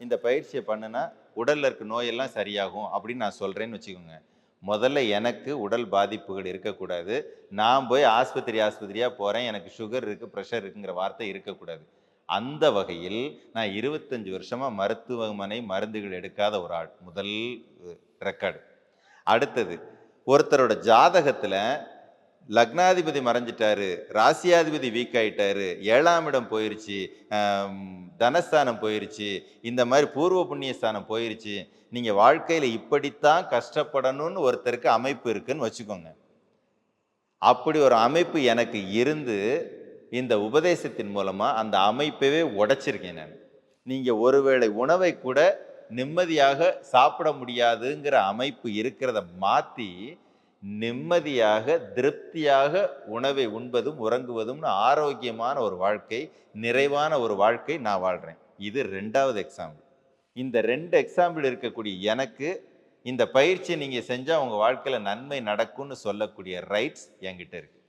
இந்த பயிற்சியை பண்ணுனா உடலில் இருக்க நோயெல்லாம் சரியாகும் அப்படின்னு நான் சொல்கிறேன்னு வச்சுக்கோங்க. முதல்ல எனக்கு உடல் பாதிப்புகள் இருக்கக்கூடாது. நான் போய் ஆஸ்பத்திரி ஆஸ்பத்திரியாக போகிறேன் எனக்கு சுகர் இருக்குது ப்ரெஷர் இருக்குங்கிற வார்த்தை இருக்கக்கூடாது. அந்த வகையில் நான் இருபத்தஞ்சு வருஷமாக மருத்துவமனை மருந்துகள் எடுக்காத ஒரு ஆள். முதல் ரெக்கார்டு அடுத்தது ஒருத்தரோட ஜாதகத்தில் லக்னாதிபதி மறைஞ்சிட்டாரு ராசியாதிபதி வீக் ஆயிட்டாரு ஏழாம் இடம் போயிருச்சு தனஸ்தானம் போயிருச்சு இந்த மாதிரி பூர்வ புண்ணியஸ்தானம் போயிருச்சு. நீங்க வாழ்க்கையில இப்படித்தான் கஷ்டப்படணும்னு ஒருத்தருக்கு அமைப்பு இருக்குன்னு வச்சுக்கோங்க. அப்படி ஒரு அமைப்பு எனக்கு இருந்து இந்த உபதேசத்தின் மூலமா அந்த அமைப்பவே உடைச்சிருக்கேன் நான். நீங்க ஒருவேளை உணவை கூட நிம்மதியாக சாப்பிட முடியாதுங்கிற அமைப்பு இருக்கிறத மாத்தி நிம்மதியாக திருப்தியாக உணவை உண்பதும் உறங்குவதும்னு ஆரோக்கியமான ஒரு வாழ்க்கை நிறைவான ஒரு வாழ்க்கை நான் வாழ்கிறேன் இது ரெண்டாவது எக்ஸாம்பிள் இந்த ரெண்டு எக்ஸாம்பிள் இருக்கக்கூடிய எனக்கு இந்த பயிற்சி நீங்கள் செஞ்சால் உங்கள் வாழ்க்கையில் நன்மை நடக்கும்னு சொல்லக்கூடிய ரைட்ஸ் என்கிட்ட இருக்குது